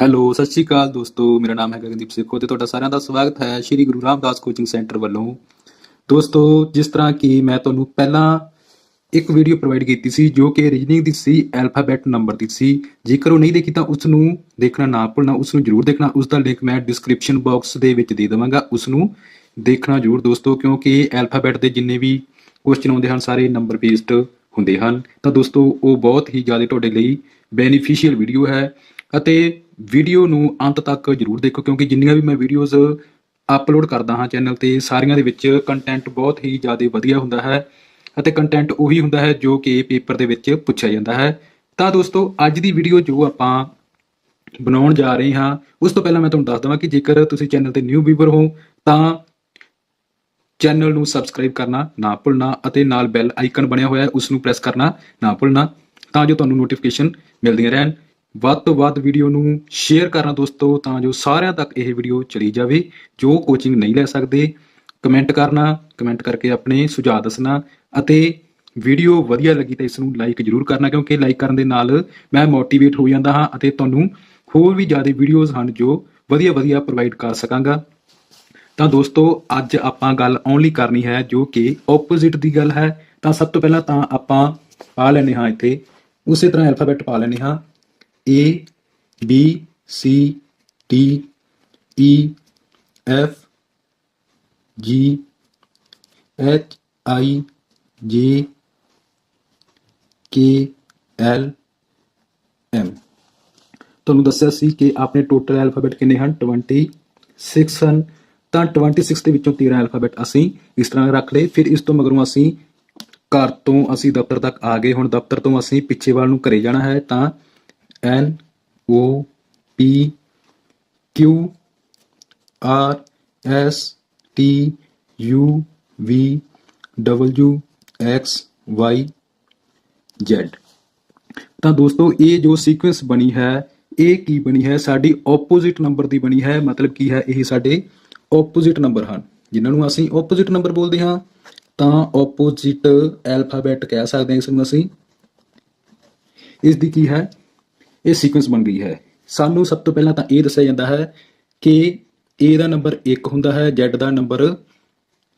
Hello, ਸਤਿ ਸ਼੍ਰੀ ਅਕਾਲ ਦੋਸਤੋ, ਮੇਰਾ ਨਾਮ ਹੈ ਗਗਨਦੀਪ ਸਿੰਘੋ ਤੇ ਤੁਹਾਡਾ ਸਾਰਿਆਂ ਦਾ ਸਵਾਗਤ ਹੈ ਸ਼੍ਰੀ ਗੁਰੂ ਰਾਮਦਾਸ ਕੋਚਿੰਗ ਸੈਂਟਰ ਵੱਲੋਂ। ਦੋਸਤੋ, ਜਿਸ ਤਰ੍ਹਾਂ ਕਿ ਮੈਂ ਤੁਹਾਨੂੰ ਪਹਿਲਾਂ ਇੱਕ ਵੀਡੀਓ ਪ੍ਰੋਵਾਈਡ ਕੀਤੀ ਸੀ ਜੋ ਕਿ ਰੀਜਨਿੰਗ ਦੀ ਸੀ, ਐਲਫਾਬੈਟ ਨੰਬਰ ਦੀ ਸੀ। ਜੇਕਰ ਉਹ ਨਹੀਂ ਦੇਖੀ ਤਾਂ ਉਸ ਨੂੰ ਦੇਖਣਾ ਨਾ ਭੁੱਲਣਾ ਉਸ ਨੂੰ ਜ਼ਰੂਰ ਦੇਖਣਾ ਉਸ ਦਾ ਲਿੰਕ ਮੈਂ ਡਿਸਕ੍ਰਿਪਸ਼ਨ ਬਾਕਸ ਦੇ ਵਿੱਚ ਦੇ ਦੇਵਾਂਗਾ ਉਸ ਨੂੰ ਦੇਖਣਾ ਜ਼ਰੂਰ ਦੋਸਤੋ, ਕਿਉਂਕਿ ਐਲਫਾਬੈਟ ਦੇ ਜਿੰਨੇ ਵੀ ਕੁਐਸਚਨ ਆਉਂਦੇ ਹਨ, ਸਾਰੇ ਨੰਬਰ ਬੇਸਡ ਹੁੰਦੇ ਹਨ। ਤਾਂ ਦੋਸਤੋ, ਉਹ ਬਹੁਤ ਹੀ ਜ਼ਿਆਦਾ ਤੁਹਾਡੇ ਲਈ ਬੈਨੀਫੀਸ਼ੀਅਲ ਵੀਡੀਓ ਹੈ ਅਤੇ ਵੀਡੀਓ ਨੂੰ ਅੰਤ ਤੱਕ ਜ਼ਰੂਰ ਦੇਖੋ, ਕਿਉਂਕਿ ਜਿੰਨੀਆਂ ਵੀ ਮੈਂ ਵੀਡੀਓਜ਼ ਅਪਲੋਡ ਕਰਦਾ ਹਾਂ ਚੈਨਲ ਤੇ, ਸਾਰੀਆਂ ਦੇ ਵਿੱਚ ਕੰਟੈਂਟ ਬਹੁਤ ਹੀ ਜ਼ਿਆਦਾ ਵਧੀਆ ਹੁੰਦਾ ਹੈ ਅਤੇ ਕੰਟੈਂਟ ਉਹੀ ਹੁੰਦਾ ਹੈ ਜੋ ਕਿ ਪੇਪਰ ਦੇ ਵਿੱਚ ਪੁੱਛਿਆ ਜਾਂਦਾ ਹੈ। ਤਾਂ ਦੋਸਤੋ, ਅੱਜ ਦੀ ਵੀਡੀਓ ਜੋ ਆਪਾਂ ਬਣਾਉਣ ਜਾ ਰਹੇ ਹਾਂ, ਉਸ ਤੋਂ ਪਹਿਲਾਂ ਮੈਂ ਤੁਹਾਨੂੰ ਦੱਸ ਦਵਾਂ ਕਿ ਜੇਕਰ ਤੁਸੀਂ ਚੈਨਲ ਤੇ ਨਿਊ ਵੀਵਰ ਹੋ, ਤਾਂ ਚੈਨਲ ਨੂੰ ਸਬਸਕ੍ਰਾਈਬ ਕਰਨਾ ਨਾ ਭੁੱਲਣਾ ਅਤੇ ਨਾਲ ਬੈਲ ਆਈਕਨ ਬਣਿਆ ਹੋਇਆ ਹੈ ਉਸ ਨੂੰ ਪ੍ਰੈਸ ਕਰਨਾ ਨਾ ਭੁੱਲਣਾ, ਤਾਂ ਜੋ ਤੁਹਾਨੂੰ ਨੋਟੀਫਿਕੇਸ਼ਨ ਮਿਲਦੀਆਂ ਰਹਿਣ। ਵੱਧ ਤੋਂ ਵੱਧ ਵੀਡੀਓ ਨੂੰ ਸ਼ੇਅਰ ਕਰਨਾ ਦੋਸਤੋ, ਤਾਂ ਜੋ ਸਾਰਿਆਂ ਤੱਕ ਇਹ ਵੀਡੀਓ ਚਲੀ ਜਾਵੇ, ਜੋ ਕੋਚਿੰਗ ਨਹੀਂ ਲੈ ਸਕਦੇ ਕਮੈਂਟ ਕਰਨਾ ਕਮੈਂਟ ਕਰਕੇ ਆਪਣੇ ਸੁਝਾਅ ਦੱਸਣਾ ਅਤੇ ਵੀਡੀਓ ਵਧੀਆ ਲੱਗੀ ਤਾਂ ਇਸ ਨੂੰ ਲਾਈਕ ਜ਼ਰੂਰ ਕਰਨਾ, ਕਿਉਂਕਿ ਲਾਈਕ ਕਰਨ ਦੇ ਨਾਲ ਮੈਂ ਮੋਟੀਵੇਟ ਹੋ ਜਾਂਦਾ ਹਾਂ ਅਤੇ ਤੁਹਾਨੂੰ ਹੋਰ ਵੀ ਜ਼ਿਆਦਾ ਵੀਡੀਓਜ਼ ਹਨ ਜੋ ਵਧੀਆ ਵਧੀਆ ਪ੍ਰੋਵਾਈਡ ਕਰ ਸਕਾਂਗਾ। ਤਾਂ ਦੋਸਤੋ, ਅੱਜ ਆਪਾਂ ਗੱਲ ਓਨਲੀ ਕਰਨੀ ਹੈ, ਜੋ ਕਿ ਆਪੋਜ਼ਿਟ ਦੀ ਗੱਲ ਹੈ। ਤਾਂ ਸਭ ਤੋਂ ਪਹਿਲਾਂ ਤਾਂ ਆਪਾਂ ਪਾ ਲੈਨੇ ਹਾਂ ਇੱਥੇ, ਉਸੇ ਤਰ੍ਹਾਂ ਅਲਫਾਬੈਟ ਪਾ ਲੈਨੇ ਹਾਂ। ਏ B, C, D E F, G, H, I, J, K, L, M ਤੁਹਾਨੂੰ ਦੱਸਿਆ ਸੀ ਕਿ ਆਪਣੇ ਟੋਟਲ ਐਲਫਾਬੈਟ ਕਿੰਨੇ ਹਨ? 26 ਹਨ। ਤਾਂ 26 ਦੇ ਵਿੱਚੋਂ 13 ਐਲਫਾਬੈਟ ਅਸੀਂ ਇਸ ਤਰ੍ਹਾਂ ਰੱਖ ਲਏ। ਫਿਰ ਇਸ ਤੋਂ ਮਗਰੋਂ ਅਸੀਂ ਘਰ ਤੋਂ ਅਸੀਂ ਦਫ਼ਤਰ ਤੱਕ ਆ ਗਏ। ਹੁਣ ਦਫ਼ਤਰ ਤੋਂ ਅਸੀਂ ਪਿੱਛੇ ਵੱਲ ਨੂੰ ਘਰੇ ਜਾਣਾ ਹੈ ਤਾਂ N, O, P, Q, R, S, T, U, V, W X Y Z ਤਾਂ ਦੋਸਤੋ, ਇਹ ਜੋ ਸੀਕੁਐਂਸ ਬਣੀ ਹੈ, ਇਹ ਕੀ ਬਣੀ ਹੈ? ਸਾਡੀ ਆਪੋਜ਼ਿਟ ਨੰਬਰ ਦੀ ਬਣੀ ਹੈ। ਮਤਲਬ ਕੀ ਹੈ, ਇਹ ਸਾਡੇ ਆਪੋਜ਼ਿਟ ਨੰਬਰ ਹਨ। ਜਿਨ੍ਹਾਂ ਨੂੰ ਅਸੀਂ ਆਪੋਜ਼ਿਟ ਨੰਬਰ ਬੋਲਦੇ ਹਾਂ, ਤਾਂ ਆਪੋਜ਼ਿਟ ਐਲਫਾਬੈਟ ਕਹਿ ਸਕਦੇ ਹਾਂ ਇਸ ਨੂੰ ਅਸੀਂ। ਇਸ ਦੀ ਕੀ ਹੈ? ਇਹ ਸੀਕੁਐਂਸ ਬਣ ਗਈ ਹੈ। ਸਾਨੂੰ ਸਭ ਤੋਂ ਪਹਿਲਾਂ ਤਾਂ ਇਹ ਦੱਸਿਆ ਜਾਂਦਾ ਹੈ ਕਿ A ਦਾ ਨੰਬਰ 1 ਹੁੰਦਾ ਹੈ, Z ਦਾ ਨੰਬਰ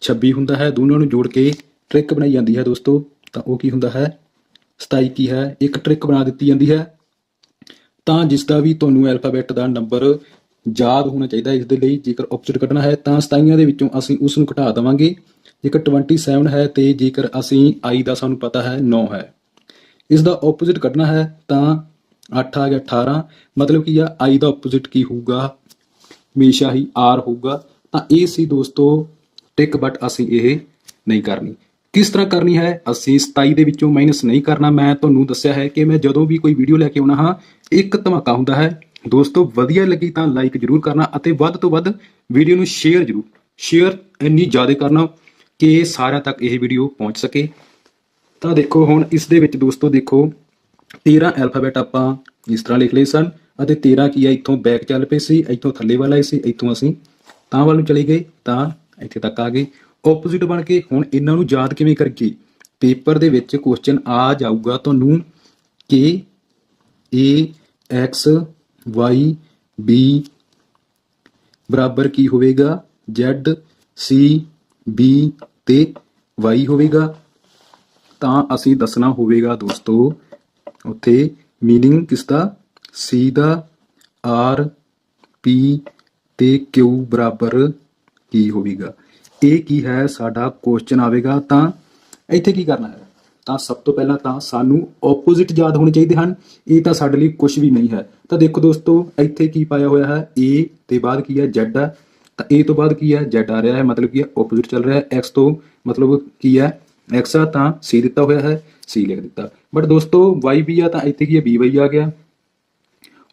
26 ਹੁੰਦਾ ਹੈ। ਦੋਨਾਂ ਨੂੰ ਜੋੜ ਕੇ ਟ੍ਰਿਕ ਬਣਾਈ ਜਾਂਦੀ ਹੈ ਦੋਸਤੋ। ਤਾਂ ਉਹ ਕੀ ਹੁੰਦਾ ਹੈ? 27 ਕੀ ਹੈ? ਇੱਕ ਟ੍ਰਿਕ ਬਣਾ ਦਿੱਤੀ ਜਾਂਦੀ ਹੈ। ਤਾਂ ਜਿਸ ਦਾ ਵੀ ਤੁਹਾਨੂੰ ਐਲਫਾਬੈਟ ਦਾ ਨੰਬਰ ਯਾਦ ਹੋਣਾ ਚਾਹੀਦਾ ਇਸ ਦੇ ਲਈ, ਜੇਕਰ ਆਪੋਜ਼ਿਟ ਕੱਢਣਾ ਹੈ, ਤਾਂ 27 ਦੇ ਵਿੱਚੋਂ ਅਸੀਂ ਉਸ ਨੂੰ ਘਟਾ ਦੇਵਾਂਗੇ। ਜੇਕਰ 27 ਹੈ ਤੇ ਜੇਕਰ ਅਸੀਂ i ਦਾ ਸਾਨੂੰ ਪਤਾ ਹੈ 9 ਹੈ। ਇਸ ਦਾ ਆਪੋਜ਼ਿਟ ਕੱਢਣਾ ਹੈ, ਤਾਂ 8 ਆ ਗਿਆ 18 ਮਤਲਬ ਕੀ ਆ i ਦਾ ਆਪੋਜ਼ਿਟ ਕੀ ਹੋਊਗਾ? ਹਮੇਸ਼ਾ ਹੀ r ਹੋਊਗਾ। ਤਾਂ ਇਹ ਸੀ ਦੋਸਤੋ ਟਿਕ ਬਟ ਅਸੀਂ ਇਹ ਨਹੀਂ ਕਰਨੀ। ਕਿਸ ਤਰ੍ਹਾਂ ਕਰਨੀ ਹੈ? ਅਸੀਂ 27 ਦੇ ਵਿੱਚੋਂ ਮਾਈਨਸ ਨਹੀਂ ਕਰਨਾ। ਮੈਂ ਤੁਹਾਨੂੰ ਦੱਸਿਆ ਹੈ ਕਿ ਮੈਂ ਜਦੋਂ ਵੀ ਕੋਈ ਵੀਡੀਓ ਲੈ ਕੇ ਆਉਣਾ ਹਾਂ, ਇੱਕ ਧਮਾਕਾ ਹੁੰਦਾ ਹੈ। ਦੋਸਤੋ, ਵਧੀਆ ਲੱਗੀ ਤਾਂ ਲਾਈਕ ਜਰੂਰ ਕਰਨਾ ਅਤੇ ਵੱਧ ਤੋਂ ਵੱਧ ਵੀਡੀਓ ਨੂੰ ਸ਼ੇਅਰ ਜਰੂਰ ਸ਼ੇਅਰ ਇੰਨੀ ਜ਼ਿਆਦਾ ਕਰਨਾ ਕਿ ਸਾਰਿਆਂ ਤੱਕ ਇਹ ਵੀਡੀਓ ਪਹੁੰਚ ਸਕੇ। ਤਾਂ ਦੇਖੋ ਹੁਣ ਇਸ ਦੇ ਵਿੱਚ ਦੋਸਤੋ ਦੇਖੋ 13 ਐਲਫਾਬੈਟ ਆਪਾਂ ਇਸ ਤਰ੍ਹਾਂ ਲਿਖ ਲਏ ਸਨ ਅਤੇ 13 ਕੀ ਹੈ ਇੱਥੋਂ ਬੈਕ ਚੱਲ ਪਏ ਸੀ, ਇੱਥੋਂ ਥੱਲੇ ਵਾਲਾ ਸੀ, ਇੱਥੋਂ ਅਸੀਂ ਤਾਂ ਵੱਲ ਨੂੰ ਚਲੇ ਗਏ, ਤਾਂ ਇੱਥੇ ਤੱਕ ਆ ਗਏ। ਆਪੋਜ਼ਿਟ ਬਣ ਕੇ ਹੁਣ ਇਹਨਾਂ ਨੂੰ ਯਾਦ ਕਿਵੇਂ ਕਰੀਏ? ਪੇਪਰ ਦੇ ਵਿੱਚ ਕੁਐਸਚਨ ਆ ਜਾਊਗਾ ਤੁਹਾਨੂੰ ਕਿ ਏ ਐਕਸ ਵਾਈ ਬੀ ਬਰਾਬਰ ਕੀ ਹੋਵੇਗਾ? Z ਸੀ ਬੀ ਤੇ ਵਾਈ ਹੋਵੇਗਾ। ਤਾਂ ਅਸੀਂ ਦੱਸਣਾ ਹੋਵੇਗਾ ਦੋਸਤੋ ਉੱਥੇ ਮੀਨਿੰਗ ਕਿਸਦਾ? ਸੀ ਦਾ ਆਰ ਪੀ ਤੇ ਕਿਊ ਬਰਾਬਰ ਕੀ ਹੋਵੇਗਾ? ਇਹ ਕੀ ਹੈ? ਸਾਡਾ ਕੁਐਸਚਨ ਆਵੇਗਾ ਤਾਂ ਇੱਥੇ ਕੀ ਕਰਨਾ ਹੈ? ਤਾਂ ਸਭ ਤੋਂ ਪਹਿਲਾਂ ਤਾਂ ਸਾਨੂੰ ਆਪੋਜ਼ਿਟ ਯਾਦ ਹੋਣੇ ਚਾਹੀਦੇ ਹਨ। ਇਹ ਤਾਂ ਸਾਡੇ ਲਈ ਕੁਝ ਵੀ ਨਹੀਂ ਹੈ। ਤਾਂ ਦੇਖੋ ਦੋਸਤੋ, ਇੱਥੇ ਕੀ ਪਾਇਆ ਹੋਇਆ ਹੈ? A ਤੇ ਬਾਅਦ ਕੀ ਹੈ? Z ਹੈ। ਤਾਂ a ਤੋਂ ਬਾਅਦ ਕੀ ਹੈ? Z ਆ ਰਿਹਾ ਹੈ। ਮਤਲਬ ਕੀ ਹੈ? ਆਪੋਜ਼ਿਟ ਚੱਲ ਰਿਹਾ ਹੈ। X ਤੋਂ ਮਤਲਬ ਕੀ ਹੈ? X ਆ ਤਾਂ ਸੀ ਦਿੱਤਾ ਹੋਇਆ ਹੈ ਸੀ ਲਿਖ ਦਿੱਤਾ। ਬਟ ਦੋਸਤੋ, Y B ਆ ਤਾਂ ਇੱਥੇ ਕੀ ਹੈ BY ਆ ਗਿਆ।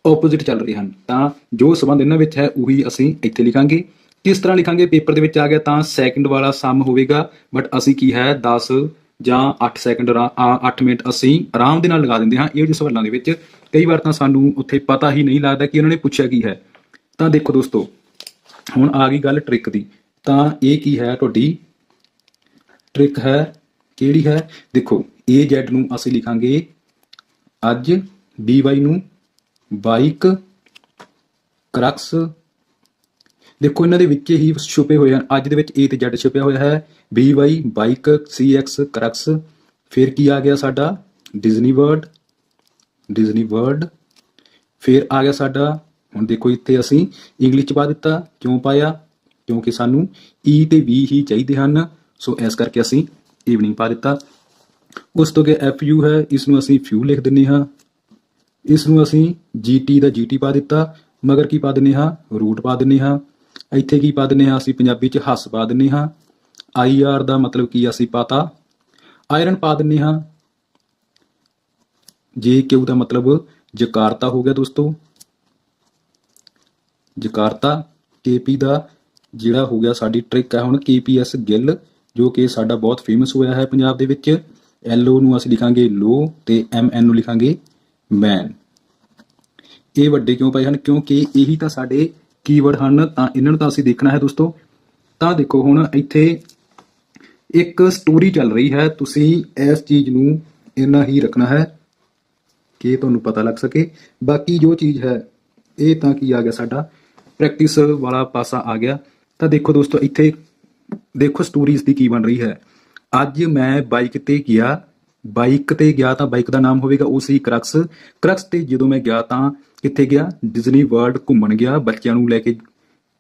ਆਪੋਜ਼ਿਟ ਚੱਲ ਰਹੇ ਹਨ। ਤਾਂ ਜੋ ਸਬੰਧ ਇਹਨਾਂ ਵਿੱਚ ਹੈ, ਉਹੀ ਅਸੀਂ ਇੱਥੇ ਲਿਖਾਂਗੇ। ਕਿਸ ਤਰ੍ਹਾਂ ਲਿਖਾਂਗੇ? ਪੇਪਰ ਦੇ ਵਿੱਚ ਆ ਗਿਆ ਤਾਂ ਸੈਕਿੰਡ ਵਾਲਾ ਸਮ ਹੋਵੇਗਾ। ਬਟ ਅਸੀਂ ਕੀ ਹੈ? 10 ਜਾਂ 8 ਸੈਕਿੰਡ 8 ਮਿੰਟ ਅਸੀਂ ਆਰਾਮ ਦੇ ਨਾਲ ਲਗਾ ਦਿੰਦੇ ਹਾਂ ਇਹ ਜਿਹੇ ਸਵਾਲਾਂ ਦੇ ਵਿੱਚ। ਕਈ ਵਾਰ ਤਾਂ ਸਾਨੂੰ ਉੱਥੇ ਪਤਾ ਹੀ ਨਹੀਂ ਲੱਗਦਾ ਕਿ ਉਹਨਾਂ ਨੇ ਪੁੱਛਿਆ ਕੀ ਹੈ। ਤਾਂ ਦੇਖੋ ਦੋਸਤੋ, ਹੁਣ ਆ ਗਈ ਗੱਲ ਟ੍ਰਿਕ ਦੀ। ਤਾਂ ਇਹ ਕੀ ਹੈ? ਤੁਹਾਡੀ ਟ੍ਰਿਕ ਹੈ ਕਿਹੜੀ ਹੈ? ਦੇਖੋ AZ ਨੂੰ ਅਸੀਂ ਲਿਖਾਂਗੇ ਅੱਜ BY ਨੂੰ ਬਾਈਕ, ਕਰਕਸ। ਦੇਖੋ, ਇਹਨਾਂ ਦੇ ਵਿੱਚ ਹੀ ਛੁਪੇ ਹੋਏ ਹਨ। ਅੱਜ ਦੇ ਵਿੱਚ A ਤੇ Z ਛੁਪਿਆ ਹੋਇਆ ਹੈ। BY ਬਾਈਕ CX ਕਰਕਸ। ਫਿਰ ਕੀ ਆ ਗਿਆ ਸਾਡਾ? ਡਿਜ਼ਨੀ ਵਰਡ ਡਿਜ਼ਨੀ ਵਰਡ ਫਿਰ ਆ ਗਿਆ ਸਾਡਾ, ਹੁਣ ਦੇਖੋ ਇੱਥੇ ਅਸੀਂ ਇੰਗਲਿਸ਼ ਚ ਪਾ ਦਿੱਤਾ। ਕਿਉਂ ਪਾਇਆ? ਕਿਉਂਕਿ ਸਾਨੂੰ E ਤੇ V ਹੀ ਚਾਹੀਦੇ ਹਨ। ਸੋ ਇਸ ਕਰਕੇ ਅਸੀਂ ਈਵਨਿੰਗ ਪਾ ਦਿੱਤਾ। ਉਸ ਤੋਂ ਅੱਗੇ FU ਹੈ ਇਸ ਨੂੰ ਅਸੀਂ ਫਿਊ ਲਿਖ ਦਿੰਨੇ ਹਾਂ। ਇਸ ਨੂੰ ਅਸੀਂ GT ਦਾ GT ਪਾ ਦਿੱਤਾ, ਮਗਰ ਕੀ ਪਾ ਦਿੰਨੇ ਹਾਂ? ਰੂਟ ਪਾ ਦਿੰਨੇ ਹਾਂ। ਇੱਥੇ ਕੀ ਪਾ ਦਿੰਨੇ ਹਾਂ ਅਸੀਂ? ਪੰਜਾਬੀ ਚ ਹੱਸ ਪਾ ਦਿੰਨੇ ਹਾਂ। IR ਦਾ ਮਤਲਬ ਕੀ ਅਸੀਂ ਪਾਤਾ? ਆਇਰਨ ਪਾ ਦਿੰਨੇ ਹਾਂ। ਜੇ ਕਿਉ ਦਾ ਮਤਲਬ ਜਕਾਰਤਾ ਹੋ ਗਿਆ ਦੋਸਤੋ। ਜਕਾਰਤਾ ਕੇਪੀ ਦਾ ਜਿਹੜਾ ਹੋ ਗਿਆ ਸਾਡੀ ਟ੍ਰਿਕ ਹੈ। ਹੁਣ ਕੇਪੀਐਸ ਗਿੱਲ ਜੋ ਕਿ ਸਾਡਾ ਬਹੁਤ ਫੇਮਸ ਹੋਇਆ ਹੈ ਪੰਜਾਬ ਦੇ ਵਿੱਚ। ਐਲਓ ਨੂੰ ਅਸੀਂ ਲਿਖਾਂਗੇ ਲੋ ਤੇ ਐਮਐਨ ਨੂੰ ਲਿਖਾਂਗੇ ਮੈਨ ਇਹ ਵੱਡੇ ਕਿਉਂ ਪਏ ਹਨ? ਕਿਉਂਕਿ ਇਹੀ ਤਾਂ ਸਾਡੇ ਕੀਵਰਡ ਹਨ, ਤਾਂ ਇਹਨਾਂ ਨੂੰ ਤਾਂ ਅਸੀਂ ਦੇਖਣਾ ਹੈ ਦੋਸਤੋ। ਤਾਂ ਦੇਖੋ ਹੁਣ ਇੱਥੇ ਇੱਕ ਸਟੋਰੀ ਚੱਲ ਰਹੀ ਹੈ। ਤੁਸੀਂ ਇਸ ਚੀਜ਼ ਨੂੰ ਇੰਨਾ ਹੀ ਰੱਖਣਾ ਹੈ ਕਿ ਤੁਹਾਨੂੰ ਪਤਾ ਲੱਗ ਸਕੇ। ਬਾਕੀ ਜੋ ਚੀਜ਼ ਹੈ, ਇਹ ਤਾਂ ਕੀ ਆ ਗਿਆ ਸਾਡਾ। ਪ੍ਰੈਕਟਿਸ ਵਾਲਾ ਪਾਸਾ ਆ ਗਿਆ। ਤਾਂ ਦੇਖੋ ਦੋਸਤੋ, ਇੱਥੇ ਦੇਖੋ ਸਟੋਰੀਜ਼ ਦੀ ਕੀ ਬਣ ਰਹੀ ਹੈ। ਅੱਜ ਮੈਂ ਬਾਈਕ ਤੇ ਗਿਆ ਬਾਈਕ ਤੇ ਗਿਆ ਤਾਂ ਬਾਈਕ ਦਾ ਨਾਮ ਹੋਵੇਗਾ ਉਹ ਸੀ ਕਰਕਸ ਕਰਕਸ ਤੇ ਜਦੋਂ ਮੈਂ ਗਿਆ ਤਾਂ ਕਿੱਥੇ ਗਿਆ? ਡਿਜ਼ਨੀ ਵਰਲਡ ਘੁੰਮਣ ਗਿਆ, ਬੱਚਿਆਂ ਨੂੰ ਲੈ ਕੇ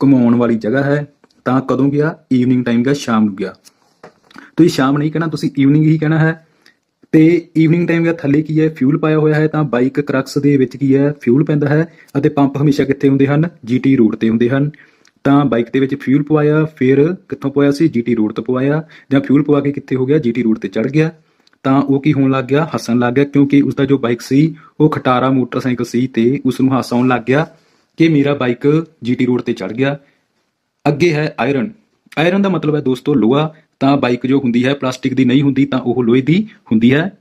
ਘੁਮਾਉਣ ਵਾਲੀ ਜਗ੍ਹਾ ਹੈ। ਤਾਂ ਕਦੋਂ ਗਿਆ? ਈਵਨਿੰਗ ਟਾਈਮ ਗਿਆ, ਸ਼ਾਮ ਨੂੰ ਗਿਆ। ਤੁਸੀਂ ਸ਼ਾਮ ਨਹੀਂ ਕਹਿਣਾ, ਤੁਸੀਂ ਈਵਨਿੰਗ ਹੀ ਕਹਿਣਾ ਹੈ। ਤੇ ਈਵਨਿੰਗ ਟਾਈਮ ਗਿਆ ਥੱਲੇ ਕੀ ਹੈ? ਫਿਊਲ ਪਾਇਆ ਹੋਇਆ ਹੈ ਤਾਂ ਬਾਈਕ ਕਰਕਸ ਦੇ ਵਿੱਚ ਕੀ ਹੈ? ਫਿਊਲ ਪੈਂਦਾ ਹੈ ਅਤੇ ਪੰਪ ਹਮੇਸ਼ਾ ਕਿੱਥੇ ਹੁੰਦੇ ਹਨ? ਜੀਟੀ ਰੋਡ ਤੇ ਹੁੰਦੇ ਹਨ। ਤਾਂ ਬਾਈਕ ਦੇ ਵਿੱਚ ਫਿਊਲ ਪਵਾਇਆ, ਫਿਰ ਕਿੱਥੋਂ ਪਵਾਇਆ ਸੀ? ਜੀਟੀ ਰੋਡ ਤੋਂ ਪਵਾਇਆ। ਜਾਂ ਫਿਊਲ ਪਵਾ ਕੇ ਕਿੱਥੇ ਹੋ ਗਿਆ? ਜੀਟੀ ਰੋਡ ਤੇ ਚੜ ਗਿਆ। ਤਾਂ ਉਹ ਕੀ ਹੋਣ ਲੱਗ ਗਿਆ? ਹੱਸਣ ਲੱਗ ਗਿਆ, ਕਿਉਂਕਿ ਉਸ ਦਾ ਜੋ ਬਾਈਕ ਸੀ, ਉਹ ਖਟਾਰਾ ਮੋਟਰਸਾਈਕਲ ਸੀ ਤੇ ਉਸ ਨੂੰ ਹਾਸਾ ਆਉਣ ਲੱਗ ਗਿਆ ਕਿ ਮੇਰਾ ਬਾਈਕ ਜੀਟੀ ਰੋਡ ਤੇ ਚੜ ਗਿਆ। ਅੱਗੇ ਹੈ ਆਇਰਨ ਆਇਰਨ ਦਾ ਮਤਲਬ ਹੈ ਦੋਸਤੋ ਲੋਹਾ। ਤਾਂ ਬਾਈਕ ਜੋ ਹੁੰਦੀ ਹੈ ਪਲਾਸਟਿਕ ਦੀ ਨਹੀਂ ਹੁੰਦੀ, ਤਾਂ ਉਹ ਲੋਹੇ ਦੀ ਹੁੰਦੀ ਹੈ।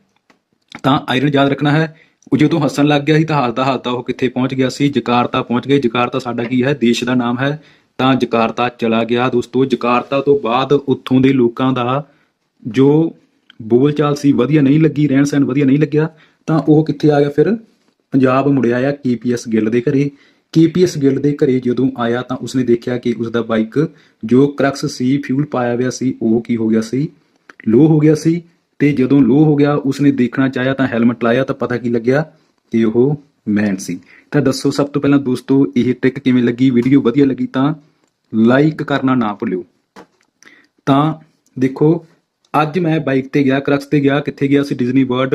ਤਾਂ ਆਇਰਨ ਯਾਦ ਰੱਖਣਾ ਹੈ, ਉਹ ਜਦੋਂ ਹੱਸਣ ਲੱਗ ਗਿਆ ਸੀ, ਤਾਂ ਹੱਸਦਾ ਹੱਸਦਾ ਉਹ ਕਿੱਥੇ ਪਹੁੰਚ ਗਿਆ ਸੀ? ਜਕਾਰਤਾ ਪਹੁੰਚ ਗਏ ਜਕਾਰਤਾ ਸਾਡਾ ਕੀ ਹੈ? ਦੇਸ਼ ਦਾ ਨਾਮ ਹੈ ਤਾਂ ਜਕਾਰਤਾ ਚਲਾ ਗਿਆ। ਦੋਸਤੋ, ਜਕਾਰਤਾ ਤੋਂ ਬਾਅਦ ਉੱਥੋਂ ਦੇ ਲੋਕਾਂ ਦਾ ਜੋ ਬੋਲਚਾਲ ਸੀ, ਵਧੀਆ ਨਹੀਂ ਲੱਗੀ, ਰਹਿਣ ਸਹਿਣ ਵਧੀਆ ਨਹੀਂ ਲੱਗਿਆ, ਤਾਂ ਉਹ ਕਿੱਥੇ ਆ ਗਿਆ ਫਿਰ? ਪੰਜਾਬ ਮੁੜਿਆ ਆ ਕੇਪੀਐਸ ਗਿੱਲ ਦੇ ਘਰੇ। ਕੇਪੀਐਸ ਗਿੱਲ ਦੇ ਘਰੇ ਜਦੋਂ ਆਇਆ ਤਾਂ ਉਸਨੇ ਦੇਖਿਆ ਕਿ ਉਸ ਦਾ ਬਾਈਕ ਜੋ ਕਰਕਸ ਸੀ, ਫਿਊਲ ਪਾਇਆ ਹੋਇਆ ਸੀ, ਉਹ ਕੀ ਹੋ ਗਿਆ ਸੀ? ਲੋ ਹੋ ਗਿਆ ਸੀ ਤੇ ਜਦੋਂ ਲੋ ਹੋ ਗਿਆ, ਉਸਨੇ ਦੇਖਣਾ ਚਾਹਿਆ ਤਾਂ ਹੈਲਮਟ ਲਾਇਆ ਤਾਂ ਪਤਾ ਕੀ ਲੱਗਿਆ ਕਿ ਉਹ ਮੈਨ ਸੀ। ਤਾਂ ਦੱਸੋ ਸਭ ਤੋਂ ਪਹਿਲਾਂ ਦੋਸਤੋ, ਇਹ ਟ੍ਰਿਕ ਕਿਵੇਂ ਲੱਗੀ? ਵੀਡੀਓ ਵਧੀਆ ਲੱਗੀ ਤਾਂ ਲਾਈਕ ਕਰਨਾ ਨਾ ਭੁੱਲਿਓ। ਤਾਂ ਦੇਖੋ, ਅੱਜ ਮੈਂ ਬਾਈਕ ਤੇ ਗਿਆ ਕਰਕਸ ਤੇ ਗਿਆ, ਕਿੱਥੇ ਗਿਆ ਸੀ? ਡਿਜ਼ਨੀ ਵਰਲਡ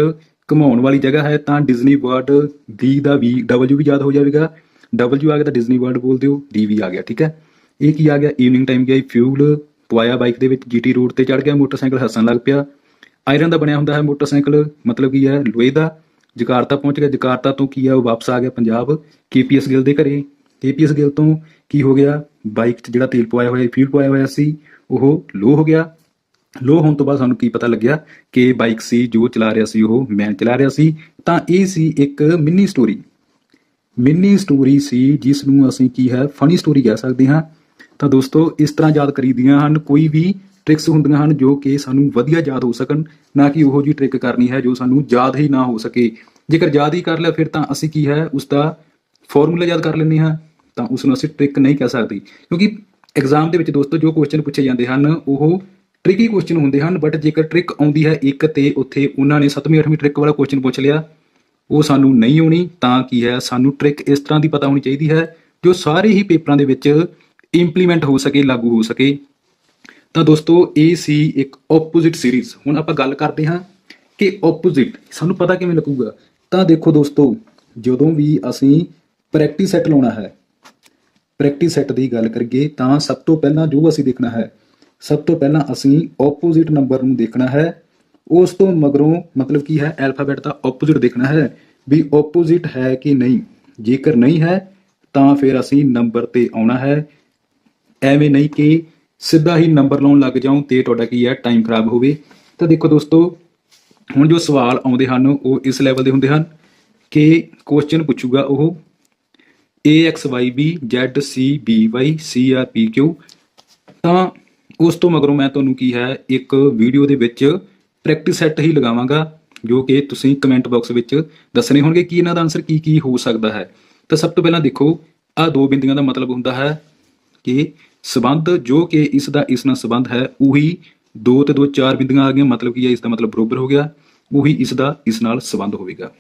ਘੁਮਾਉਣ ਵਾਲੀ ਜਗ੍ਹਾ ਹੈ, ਤਾਂ ਡਿਜ਼ਨੀ ਵਰਲਡ ਡੀ ਦਾ ਵੀ ਡਬਲਯੂ ਵੀ ਯਾਦ ਹੋ ਜਾਵੇਗਾ। ਡਬਲਯੂ ਆ ਗਿਆ ਤਾਂ ਡਿਜ਼ਨੀ ਵਰਲਡ ਬੋਲ ਦਿਓ ਡੀ ਵੀ ਆ ਗਿਆ, ਠੀਕ ਹੈ? ਇਹ ਕੀ ਆ ਗਿਆ? ਈਵਨਿੰਗ ਟਾਈਮ ਗਿਆ ਫਿਊਲ ਪਵਾਇਆ ਬਾਈਕ ਦੇ ਵਿੱਚ ਜੀਟੀ ਰੋਡ ਤੇ ਚੜ ਗਿਆ, ਮੋਟਰਸਾਈਕਲ ਹੱਸਣ ਲੱਗ ਪਿਆ। ਆਇਰਨ ਦਾ ਬਣਿਆ ਹੁੰਦਾ ਹੈ ਮੋਟਰਸਾਈਕਲ, ਮਤਲਬ ਕੀ ਹੈ, ਲੋਹੇ ਦਾ। ਜਕਾਰਤਾ ਪਹੁੰਚ ਗਿਆ, ਜਕਾਰਤਾ ਤੋਂ ਕੀ ਹੈ, ਉਹ ਵਾਪਸ ਆ ਗਿਆ ਪੰਜਾਬ ਕੇਪੀਐਸ ਗਿੱਲ ਦੇ ਘਰੇ। ਕੇਪੀਐਸ ਗਿੱਲ ਤੋਂ ਕੀ ਹੋ ਗਿਆ? ਬਾਈਕ 'ਚ ਜਿਹੜਾ ਤੇਲ ਪਵਾਇਆ ਹੋਇਆ ਫਿਊਲ ਪਵਾਇਆ ਹੋਇਆ ਸੀ, ਉਹ ਲੋ ਹੋ ਗਿਆ। ਲੋ ਹੋਣ ਤੋਂ ਬਾਅਦ ਸਾਨੂੰ ਕੀ ਪਤਾ ਲੱਗਿਆ ਕਿ ਬਾਈਕ ਸੀ, ਜੋ ਚਲਾ ਰਿਹਾ ਸੀ, ਉਹ ਮੈਨ ਚਲਾ ਰਿਹਾ ਸੀ। ਤਾਂ ਇਹ ਸੀ ਇੱਕ ਮਿੰਨੀ ਸਟੋਰੀ ਮਿੰਨੀ ਸਟੋਰੀ ਸੀ, ਜਿਸ ਨੂੰ ਅਸੀਂ ਕੀ ਹੈ ਫਨੀ ਸਟੋਰੀ ਕਹਿ ਸਕਦੇ ਹਾਂ। ਤਾਂ ਦੋਸਤੋ, ਇਸ ਤਰ੍ਹਾਂ ਯਾਦ ਕਰੀਦੀਆਂ ਹਨ, ਕੋਈ ਵੀ ਟ੍ਰਿਕਸ ਹੁੰਦੀਆਂ ਹਨ, ਜੋ ਕਿ ਸਾਨੂੰ ਵਧੀਆ ਯਾਦ ਹੋ ਸਕਣ, ਨਾ ਕਿ ਉਹੋ ਜੀ ਟ੍ਰਿਕ ਕਰਨੀ ਹੈ, ਜੋ ਸਾਨੂੰ ਯਾਦ ਹੀ ਨਾ ਹੋ ਸਕੇ। ਜੇਕਰ ਯਾਦ ਹੀ ਕਰ ਲਿਆ, ਫਿਰ ਤਾਂ ਅਸੀਂ ਕੀ ਹੈ ਉਸ ਦਾ ਫਾਰਮੂਲਾ ਯਾਦ ਕਰ ਲੈਂਦੇ ਹਾਂ। ਤਾਂ ਉਸ ਨੂੰ ਅਸੀਂ ਟ੍ਰਿਕ ਨਹੀਂ ਕਹਿ ਸਕਦੇ। ਕਿਉਂਕਿ ਐਗਜ਼ਾਮ ਦੇ ਵਿੱਚ ਦੋਸਤੋ ਜੋ ਕੁਐਸਚਨ ਪੁੱਛੇ ਜਾਂਦੇ ਹਨ, ਉਹ ਟ੍ਰਿਕੀ ਕੁਐਸਚਨ ਹੁੰਦੇ ਹਨ ਬਟ ਜੇਕਰ ਟ੍ਰਿਕ ਆਉਂਦੀ ਹੈ ਇੱਕ ਤੇ ਉੱਥੇ ਉਹਨਾਂ ਨੇ 7ਵੀਂ 8ਵੀਂ ਟ੍ਰਿਕ ਵਾਲਾ ਕੁਐਸਚਨ ਪੁੱਛ ਲਿਆ, ਉਹ ਸਾਨੂੰ ਨਹੀਂ ਆਉਣੀ, ਤਾਂ ਕੀ ਹੈ? ਸਾਨੂੰ ਟ੍ਰਿਕ ਇਸ ਤਰ੍ਹਾਂ ਦੀ ਪਤਾ ਹੋਣੀ ਚਾਹੀਦੀ ਹੈ, ਜੋ ਸਾਰੇ ਹੀ ਪੇਪਰਾਂ ਦੇ ਵਿੱਚ ਇੰਪਲੀਮੈਂਟ ਹੋ ਸਕੇ, ਲਾਗੂ ਹੋ ਸਕੇ। ਤਾਂ ਦੋਸਤੋ, ਇਹ ਸੀ ਇੱਕ ਆਪੋਜ਼ਿਟ ਸੀਰੀਜ਼ ਹੁਣ ਆਪਾਂ ਗੱਲ ਕਰਦੇ ਹਾਂ ਕਿ ਆਪੋਜ਼ਿਟ ਸਾਨੂੰ ਪਤਾ ਕਿਵੇਂ ਲੱਗੂਗਾ। ਤਾਂ ਦੇਖੋ ਦੋਸਤੋ, ਜਦੋਂ ਵੀ ਅਸੀਂ ਪ੍ਰੈਕਟਿਸ ਸੈੱਟ ਲਾਉਣਾ ਹੈ ਪ੍ਰੈਕਟਿਸ ਸੈੱਟ ਦੀ ਗੱਲ ਕਰੀਏ ਤਾਂ ਸਭ ਤੋਂ ਪਹਿਲਾਂ ਜੋ ਅਸੀਂ ਦੇਖਣਾ ਹੈ, ਸਭ ਤੋਂ ਪਹਿਲਾਂ ਅਸੀਂ ਆਪੋਜ਼ਿਟ ਨੰਬਰ ਨੂੰ ਦੇਖਣਾ ਹੈ। ਉਸ ਤੋਂ ਮਗਰੋਂ ਮਤਲਬ ਕੀ ਹੈ ਐਲਫਾਬੈਟ ਦਾ ਆਪੋਜ਼ਿਟ ਦੇਖਣਾ ਹੈ ਵੀ ਆਪੋਜ਼ਿਟ ਹੈ ਕਿ ਨਹੀਂ। ਜੇਕਰ ਨਹੀਂ ਹੈ, ਤਾਂ ਫਿਰ ਅਸੀਂ ਨੰਬਰ ਤੇ ਆਉਣਾ ਹੈ। ਐਵੇਂ ਨਹੀਂ ਕਿ ਸਿੱਧਾ ਹੀ ਨੰਬਰ ਲਾਉਣ ਲੱਗ ਜਾਉ ਤੇ ਤੁਹਾਡਾ ਕੀ ਹੈ ਟਾਈਮ ਖਰਾਬ ਹੋਵੇ। ਤਾਂ ਦੇਖੋ ਦੋਸਤੋ, ਹੁਣ ਜੋ ਸਵਾਲ ਆਉਂਦੇ ਹਨ, ਉਹ ਇਸ ਲੈਵਲ ਦੇ ਹੁੰਦੇ ਹਨ ਕਿ ਕੁਐਸਚਨ ਪੁੱਛੂਗਾ ਉਹ A X Y B Z C B Y C R P Q. ਤਾਂ ਉਸ ਤੋਂ ਮਗਰੋਂ ਮੈਂ ਤੁਹਾਨੂੰ ਕੀ ਹੈ, ਇੱਕ ਵੀਡੀਓ ਦੇ ਵਿੱਚ ਪ੍ਰੈਕਟਿਸ ਸੈੱਟ ਹੀ ਲਗਾਵਾਂਗਾ, ਜੋ ਕਿ ਤੁਸੀਂ ਕਮੈਂਟ ਬਾਕਸ ਵਿੱਚ ਦੱਸਣੇ ਹੋਣਗੇ ਕਿ ਇਹਨਾਂ ਦਾ ਆਨਸਰ ਕੀ ਕੀ ਹੋ ਸਕਦਾ ਹੈ। ਤਾਂ ਸਭ ਤੋਂ ਪਹਿਲਾਂ ਦੇਖੋ ਆ ਦੋ ਬਿੰਦੀਆਂ ਦਾ ਮਤਲਬ ਹੁੰਦਾ ਹੈ ਕਿ ਸਬੰਧ, ਜੋ ਕਿ ਇਸ ਦਾ ਇਸ ਨਾਲ ਸਬੰਧ ਹੈ, ਉਹੀ ਦੋ ਤੇ ਦੋ ਚਾਰ ਬਿੰਦੀਆਂ ਆ ਗਈਆਂ, ਮਤਲਬ ਕੀ ਹੈ ਇਸ ਦਾ ਮਤਲਬ ਬਰੋਬਰ ਹੋ ਗਿਆ, ਉਹੀ ਇਸ ਦਾ ਇਸ ਨਾਲ ਸਬੰਧ ਹੋਵੇਗਾ।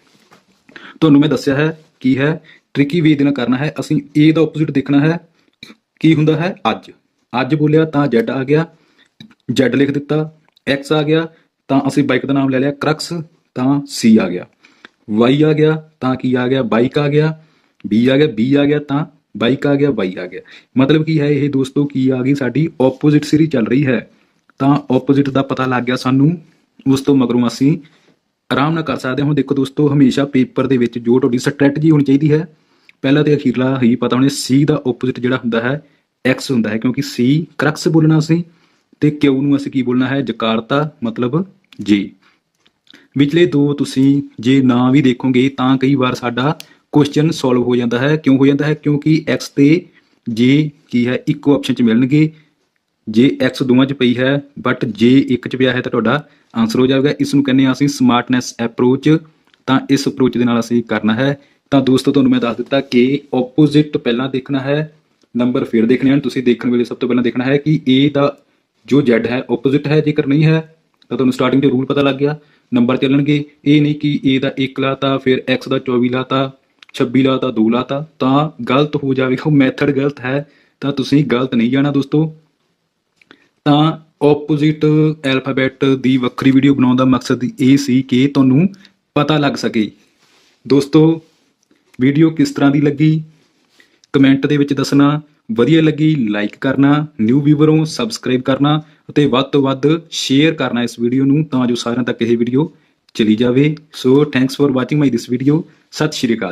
ਤੁਹਾਨੂੰ ਮੈਂ ਦੱਸਿਆ ਹੈ ਕੀ ਹੈ? ਟ੍ਰਿਕੀ ਵੇ ਦੇ ਨਾਲ ਕਰਨਾ ਹੈ। ਅਸੀਂ A ਦਾ ਆਪੋਜ਼ਿਟ ਦੇਖਣਾ ਹੈ। ਕੀ ਹੁੰਦਾ ਹੈ? ਅੱਜ। ਅੱਜ ਬੋਲਿਆ ਤਾਂ Z ਆ ਗਿਆ। Z ਲਿਖ ਦਿੱਤਾ। X ਆ ਗਿਆ। ਤਾਂ ਅਸੀਂ ਬਾਈਕ ਦਾ ਨਾਮ ਲੈ ਲਿਆ। ਕਰਕਸ ਤਾਂ C ਆ ਗਿਆ। Y ਆ ਗਿਆ। ਤਾਂ ਕੀ ਆ ਗਿਆ? ਬਾਈਕ ਆ ਗਿਆ। B ਆ ਗਿਆ। B ਆ ਗਿਆ। ਤਾਂ ਬਾਈਕ ਆ ਗਿਆ। Y ਆ ਗਿਆ। ਮਤਲਬ ਕੀ ਹੈ ਇਹ ਦੋਸਤੋ? ਕੀ ਆ ਗਈ? ਸਾਡੀ ਆਪੋਜ਼ਿਟ ਸੀਰੀ ਚੱਲ ਰਹੀ ਹੈ। ਤਾਂ ਆਪੋਜ਼ਿਟ ਦਾ ਪਤਾ ਲੱਗ ਗਿਆ ਸਾਨੂੰ। ਉਸ ਤੋਂ ਮਗਰੋਂ ਅਸੀਂ ਆਰਾਮ ਨਾਲ ਕਰ ਸਕਦੇ ਹਾਂ। ਹੁਣ ਦੇਖੋ ਦੋਸਤੋ, ਹਮੇਸ਼ਾ ਪੇਪਰ ਦੇ ਵਿੱਚ ਜੋ ਤੁਹਾਡੀ ਸਟ੍ਰੈਟਜੀ ਹੋਣੀ ਚਾਹੀਦੀ ਹੈ, ਪਹਿਲਾਂ ਤੇ ਅਖੀਰਲਾ ਹੀ ਪਤਾ ਹੋਣਾ, ਸੀ ਦਾ ਆਪੋਜ਼ਿਟ ਜਿਹੜਾ ਹੁੰਦਾ ਹੈ ਐਕਸ ਹੁੰਦਾ ਹੈ, ਕਿਉਂਕਿ ਸੀ ਕਰਕਸ ਬੋਲਣਾ ਸੀ ਤੇ ਕਿਊ ਨੂੰ ਅਸੀਂ ਕੀ ਬੋਲਣਾ ਹੈ, ਜਕਾਰਤਾ ਮਤਲਬ ਜੀ ਵਿਚਲੇ ਦੋ ਤੁਸੀਂ ਜੇ ਨਾ ਵੀ ਦੇਖੋਗੇ ਤਾਂ ਕਈ ਵਾਰ ਸਾਡਾ ਕੁਐਸਚਨ ਸੋਲਵ ਹੋ ਜਾਂਦਾ ਹੈ। ਕਿਉਂ ਹੋ ਜਾਂਦਾ ਹੈ? ਕਿਉਂਕਿ x ਤੇ j ਕੀ ਹੈ, ਇੱਕੋ ਆਪਸ਼ਨ ਚ ਮਿਲਣਗੇ। ਜੇ x ਦੋਵਾਂ ਚ ਪਈ ਹੈ ਬਟ j ਇੱਕ ਚ ਪਿਆ ਹੈ ਤਾਂ ਤੁਹਾਡਾ ਆਨਸਰ ਹੋ ਜਾਵੇਗਾ, ਇਸ ਨੂੰ ਕਹਿੰਦੇ ਆ ਅਸੀਂ ਸਮਾਰਟਨੈਸ ਅਪਰੋਚ ਤਾਂ ਇਸ ਅਪਰੋਚ ਦੇ ਨਾਲ ਅਸੀਂ ਕਰਨਾ ਹੈ। ਤਾਂ ਦੋਸਤੋ, ਤੁਹਾਨੂੰ ਮੈਂ ਦੱਸ ਦਿੱਤਾ ਕਿ ਆਪੋਜ਼ਿਟ ਪਹਿਲਾਂ ਦੇਖਣਾ ਹੈ ਨੰਬਰ ਫਿਰ ਦੇਖਣੇ ਹਨ। ਤੁਸੀਂ ਦੇਖਣ ਵੇਲੇ ਸਭ ਤੋਂ ਪਹਿਲਾਂ ਦੇਖਣਾ ਹੈ ਕਿ a ਦਾ ਜੋ z ਹੈ ਆਪੋਜ਼ਿਟ ਹੈ, ਜੇਕਰ ਨਹੀਂ ਹੈ, ਤਾਂ ਤੁਹਾਨੂੰ ਸਟਾਰਟਿੰਗ ਤੇ ਰੂਲ ਪਤਾ ਲੱਗ ਗਿਆ। ਨੰਬਰ ਚੱਲਣਗੇ। ਇਹ ਨਹੀਂ ਕਿ a ਦਾ 1 ਲਾਤਾ, ਫਿਰ x ਦਾ 24 ਲਾਤਾ 26 ਲਾਤਾ 2 ਲਾਤਾ। ਤਾਂ ਗਲਤ ਹੋ ਜਾਵੇਗਾ ਮੈਥਡ ਗਲਤ ਹੈ। ਤਾਂ ਤੁਸੀਂ ਗਲਤ ਨਹੀਂ ਜਾਣਾ ਦੋਸਤੋ। ਤਾਂ ਆਪੋਜ਼ਿਟ ਐਲਫਾਬੈਟ ਦੀ ਵੱਖਰੀ ਵੀਡੀਓ ਬਣਾਉਣ ਦਾ ਮਕਸਦ ਇਹ ਸੀ ਕਿ ਤੁਹਾਨੂੰ ਪਤਾ ਲੱਗ ਸਕੇ। ਦੋਸਤੋ ਵੀਡੀਓ ਕਿਸ ਤਰ੍ਹਾਂ ਦੀ ਲੱਗੀ? ਕਮੈਂਟ ਦੇ ਵਿੱਚ ਦੱਸਣਾ, ਵਧੀਆ ਲੱਗੀ ਲਾਈਕ ਕਰਨਾ ਨਿਊ ਵੀਵਰੋਂ ਸਬਸਕ੍ਰਾਈਬ ਕਰਨਾ ਅਤੇ ਵੱਧ ਤੋਂ ਵੱਧ ਸ਼ੇਅਰ ਕਰਨਾ ਇਸ ਵੀਡੀਓ ਨੂੰ ਤਾਂ ਜੋ ਸਾਰਿਆਂ ਤੱਕ ਇਹ ਵੀਡੀਓ ਚਲੀ ਜਾਵੇ। So thanks for watching my this video Sat Sri Akal.